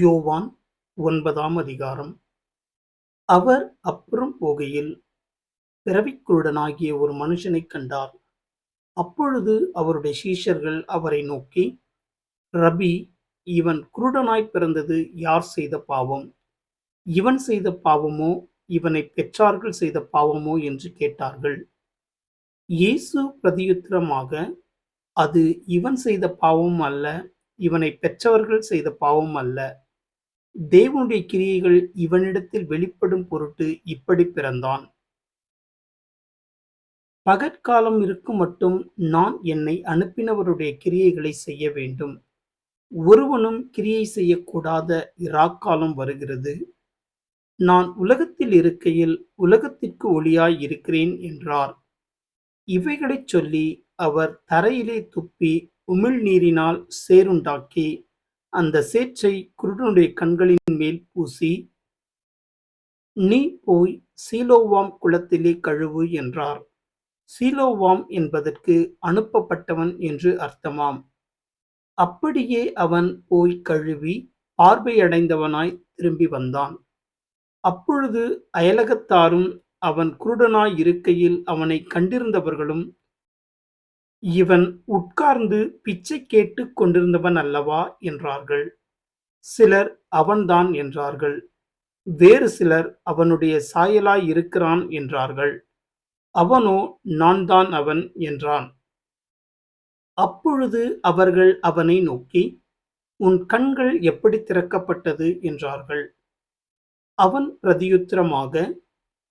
யோவான் ஒன்பதாம் அதிகாரம். அவர் அப்புறம் போகையில் பிறவிக்குருடனாகிய ஒரு மனுஷனைக் கண்டார். அப்பொழுது அவருடைய சீஷர்கள் அவரை நோக்கி ரபி இவன் குருடனாய் பிறந்தது யார் செய்த பாவம்? இவன் செய்த பாவமோ இவனை பெற்றார்கள் செய்த பாவமோ? என்று கேட்டார்கள். இயேசு பிரதியுத்திரமாக அது இவன் செய்த பாவம் அல்ல இவனை பெற்றவர்கள் செய்த பாவம் அல்ல. தேவனுடைய கிரியைகள் இவனிடத்தில் வெளிப்படும் பொருட்டு இப்படி பிறந்தான். பகற்காலம் இருக்கும் மட்டும் நான் என்னை அனுப்பினவருடைய கிரியைகளை செய்ய வேண்டும். ஒருவனும் கிரியை செய்யக்கூடாத இராக்காலம் வருகிறது. நான் உலகத்தில் இருக்கையில் உலகத்திற்கு ஒளியாய் இருக்கிறேன் என்றார். இவைகளைச் சொல்லி அவர் தரையிலே துப்பி உமிழ்நீரினால் சேருண்டாக்கி அந்த சேற்றை குருடனுடைய கண்களின் மேல் பூசி நீ போய் சீலோவாம் குளத்திலே கழுவு என்றார். சீலோவாம் என்பதற்கு அனுப்பப்பட்டவன் என்று அர்த்தமாம். அப்படியே அவன் போய் கழுவி பார்வையடைந்தவனாய் திரும்பி வந்தான். அப்பொழுது அயலகத்தாரும் அவன் குருடனாய் இருக்கையில் அவனை கண்டிருந்தவர்களும் இவன் உட்கார்ந்து பிச்சை கேட்டுக் கொண்டிருந்தவன் அல்லவா என்றார்கள். சிலர் அவன்தான் என்றார்கள். வேறு சிலர் அவனுடைய சாயலாய் இருக்கிறான் என்றார்கள். அவனோ நான் தான் அவன் என்றான். அப்பொழுது அவர்கள் அவனை நோக்கி உன் கண்கள் எப்படி திறக்கப்பட்டது? என்றார்கள். அவன் பிரதியுத்திரமாக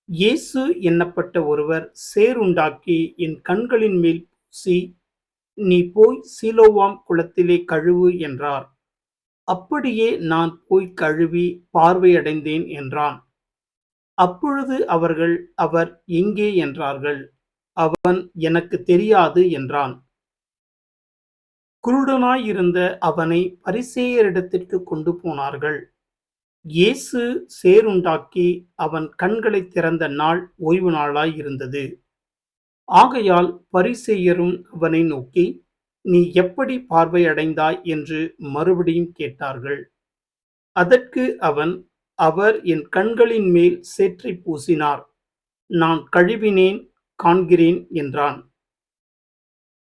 இயேசு எண்ணப்பட்ட ஒருவர் சேருண்டாக்கி என் கண்களின் மேல் சி நீ போய் சீலோவாம் குளத்திலே கழுவு என்றார். அப்படியே நான் போய் கழுவி பார்வையடைந்தேன் என்றான். அப்பொழுது அவர்கள் அவர் எங்கே என்றார்கள். அவன் எனக்கு தெரியாது என்றான். குருடனாயிருந்த அவனை பரிசேயரிடத்திற்கு கொண்டு போனார்கள். இயேசு சேருண்டாக்கி அவன் கண்களைத் திறந்த நாள் ஓய்வு நாளாய் இருந்தது ஆகையால் பரிசேயரும் அவனை நோக்கி நீ எப்படி பார்வையடைந்தாய்? என்று மறுபடியும் கேட்டார்கள். அதற்கு அவன் அவர் என் கண்களின் மேல் சேற்றை பூசினார். நான் கழுவினேன் காண்கிறேன் என்றான்.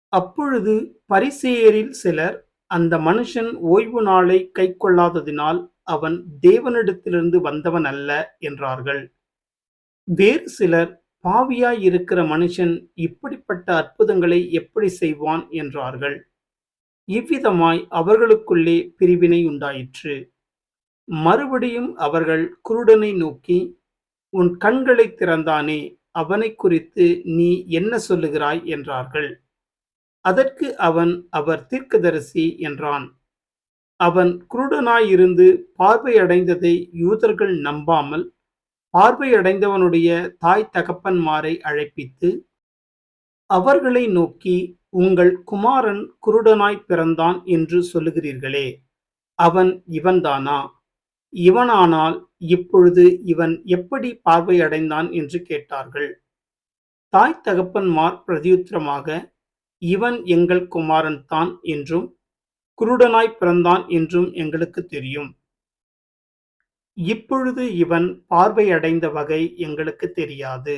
அப்பொழுது பரிசேயரில் சிலர் அந்த மனுஷன் ஓய்வு நாளை கைக்கொள்ளாததினால் அவன் தேவனிடத்திலிருந்து வந்தவன் அல்ல என்றார்கள். வேறு சிலர் பாவியாய் இருக்கிற மனுஷன் இப்படிப்பட்ட அற்புதங்களை எப்படி செய்வான் என்றார்கள். இவ்விதமாய் அவர்களுக்குள்ளே பிரிவினை உண்டாயிற்று. மறுபடியும் அவர்கள் குருடனை நோக்கி உன் கண்களை திறந்தானே அவனை குறித்து நீ என்ன சொல்லுகிறாய்? என்றார்கள். அதற்கு அவன் அவர் தீர்க்கதரிசி என்றான். அவன் குருடனாயிருந்து பார்வையடைந்ததை யூதர்கள் நம்பாமல் பார்வையடைந்தவனுடைய தாய் தகப்பன்மாரை அழைப்பித்து அவர்களை நோக்கி உங்கள் குமாரன் குருடனாய் பிறந்தான் என்று சொல்லுகிறீர்களே அவன் இவன்தானா? இவனானால் இப்பொழுது இவன் எப்படி பார்வையடைந்தான்? என்று கேட்டார்கள். தாய் தகப்பன்மார் பிரதியுத்திரமாக இவன் எங்கள் குமாரன் தான் என்றும் குருடனாய் பிறந்தான் என்றும் எங்களுக்கு தெரியும். இப்பொழுது இவன் பார்வையடைந்த வகை எங்களுக்கு தெரியாது.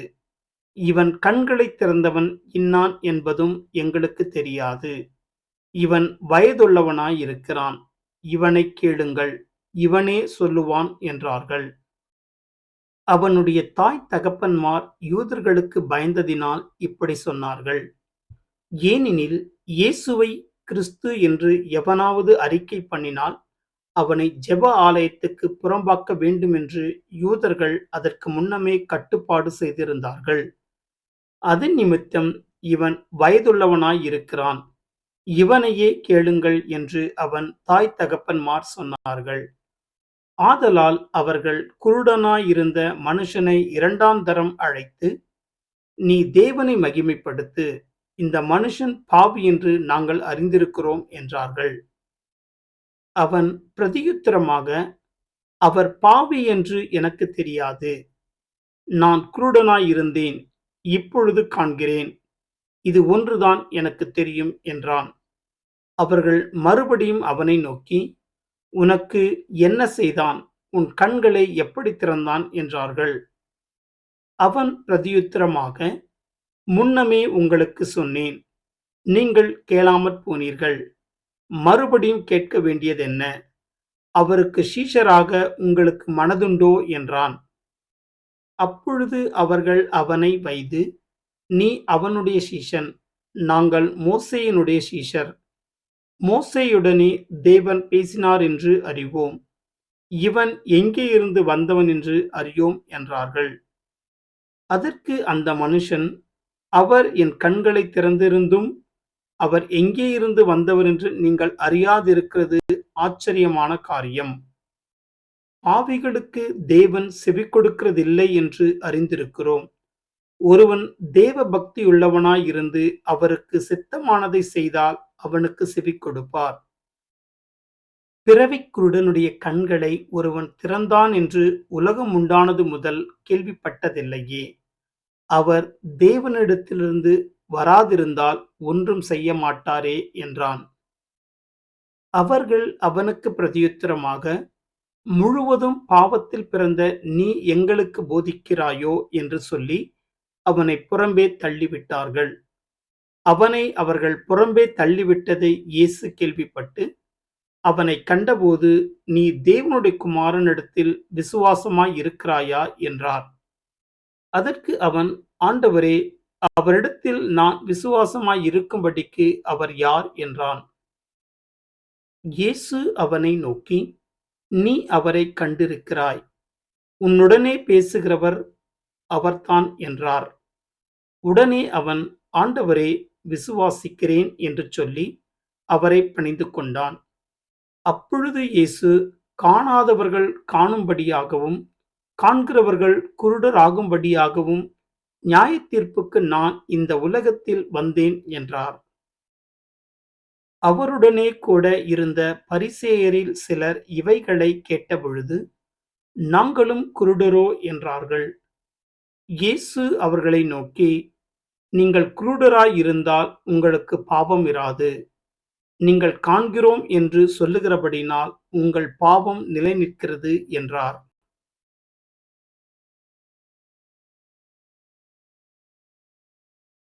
இவன் கண்களை திறந்தவன் இன்னான் என்பதும் எங்களுக்கு தெரியாது. இவன் வயதுள்ளவனாயிருக்கிறான். இவனை கேளுங்கள் இவனே சொல்லுவான் என்றார்கள். அவனுடைய தாய் தகப்பன்மார் யூதர்களுக்கு பயந்ததினால் இப்படி சொன்னார்கள். ஏனெனில் இயேசுவை கிறிஸ்து என்று எவனாவது அறிக்கை பண்ணினால் அவனை ஜெப ஆலயத்துக்கு புறம்பாக்க வேண்டுமென்று யூதர்கள் அதற்கு முன்னமே கட்டுப்பாடு செய்திருந்தார்கள். அதன் நிமித்தம் இவன் வயதுள்ளவனாய் இருக்கிறான். இவனையே கேளுங்கள் என்று அவன் தாய் தகப்பன்மார் சொன்னார்கள். ஆதலால் அவர்கள் குருடனாயிருந்த மனுஷனை இரண்டாம் தரம் அழைத்து நீ தேவனை மகிமைப்படுத்து. இந்த மனுஷன் பாவி என்று நாங்கள் அறிந்திருக்கிறோம் என்றார்கள். அவன் பிரதியுத்தரமாக அவர் பாவி என்று எனக்கு தெரியாது. நான் குருடனாயிருந்தேன். இப்பொழுது காண்கிறேன். இது ஒன்றுதான் எனக்கு தெரியும் என்றான். அவர்கள் மறுபடியும் அவனை நோக்கி உனக்கு என்ன செய்தான்? உன் கண்களை எப்படி திறந்தான்? என்றார்கள். அவன் பிரதியுத்தரமாக முன்னமே உங்களுக்கு சொன்னேன். நீங்கள் கேளாமற் போனீர்கள். மறுபடியும் கேட்க வேண்டியதென்ன அவருக்கு சீஷராக உங்களுக்கு மனதுண்டோ? என்றான். அப்பொழுது அவர்கள் அவனை வைத்து நீ அவனுடைய சீஷன் நாங்கள் மோசையினுடைய சீஷர். மோசையுடனே தேவன் பேசினார் என்று அறிவோம். இவன் எங்கே இருந்து வந்தவன் என்று அறியோம் என்றார்கள். அதற்கு அந்த மனுஷன் அவர் என் கண்களை திறந்திருந்தும் அவர் எங்கே இருந்து வந்தவர் என்று நீங்கள் அறியாதிருக்கிறது ஆச்சரியமான காரியம். பாவிகளுக்கு தேவன் செவி கொடுக்கிறதில்லை என்று அறிந்திருக்கிறோம். ஒருவன் தேவ பக்தியுள்ளவனாய் இருந்து அவருக்கு சித்தமானதை செய்தால் அவனுக்கு செவி கொடுப்பார். பிறவிக்குருடனுடைய கண்களை ஒருவன் திறந்தான் என்று உலகம் உண்டானது முதல் கேள்விப்பட்டதில்லையே. அவர் தேவனிடத்திலிருந்து வராதிருந்தால் ஒன்றும் செய்ய மாட்டாரே என்றான். அவர்கள் அவனுக்கு பிரதியுத்தரமாக முழுவதும் பாவத்தில் பிறந்த நீ எங்களுக்கு போதிக்கிறாயோ? என்று சொல்லி அவனை புறம்பே தள்ளிவிட்டார்கள். அவனை அவர்கள் புறம்பே தள்ளிவிட்டதை இயேசு கேள்விப்பட்டு அவனை கண்டபோது நீ தேவனுடைய குமாரனிடத்தில் விசுவாசமாய் இருக்கிறாயா? என்றார். அதற்கு அவன் ஆண்டவரே அவரிடத்தில் நான் விசுவாசமாய் இருக்கும்படிக்கு அவர் யார் என்றான். இயேசு அவனை நோக்கி நீ அவரை கண்டிருக்கிறாய். உன்னுடனே பேசுகிறவர் அவர்தான் என்றார். உடனே அவன் ஆண்டவரே விசுவாசிக்கிறேன் என்று சொல்லி அவரை பணிந்து கொண்டான். அப்பொழுது இயேசு காணாதவர்கள் காணும்படியாகவும் காண்கிறவர்கள் குருடராகும்படியாகவும் நியாய தீர்ப்புக்கு நான் இந்த உலகத்தில் வந்தேன் என்றார். அவருடனே கூட இருந்த பரிசேயரில் சிலர் இவைகளை கேட்டபொழுது நாங்களும் குருடரோ என்றார்கள். இயேசு அவர்களை நோக்கி நீங்கள் குருடராய் இருந்தால் உங்களுக்கு பாவம் இராது. நீங்கள் காண்கிறோம் என்று சொல்லுகிறபடினால் உங்கள் பாவம் நிலை நிற்கிறது என்றார்.